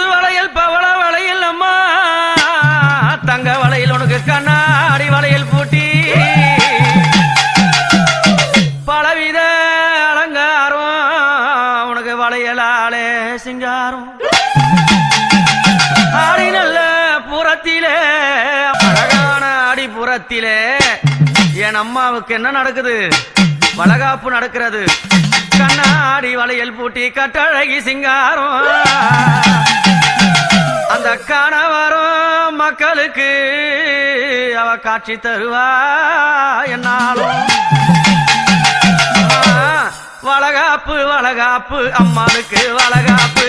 முத்து வளையல் பவள வளையல் அம்மா. தங்க வளையல் உனக்கு கண்ணாடி வளையல் பூட்டி. பலவித அலங்காரம் உனக்கு வளையலாலே சிங்காரம். ஆடி நல்ல புறத்திலே அழகான ஆடி புறத்திலே என் அம்மாவுக்கு என்ன நடக்குது? வளகாப்பு நடக்கிறது. கண்ணாடி வளையல் பூட்டி கட்டழகி சிங்காரம். மக்களுக்கு அவ காட்சி தருவா என்னாலும். வளகாப்பு வளகாப்பு அம்மாளுக்கு வளகாப்பு.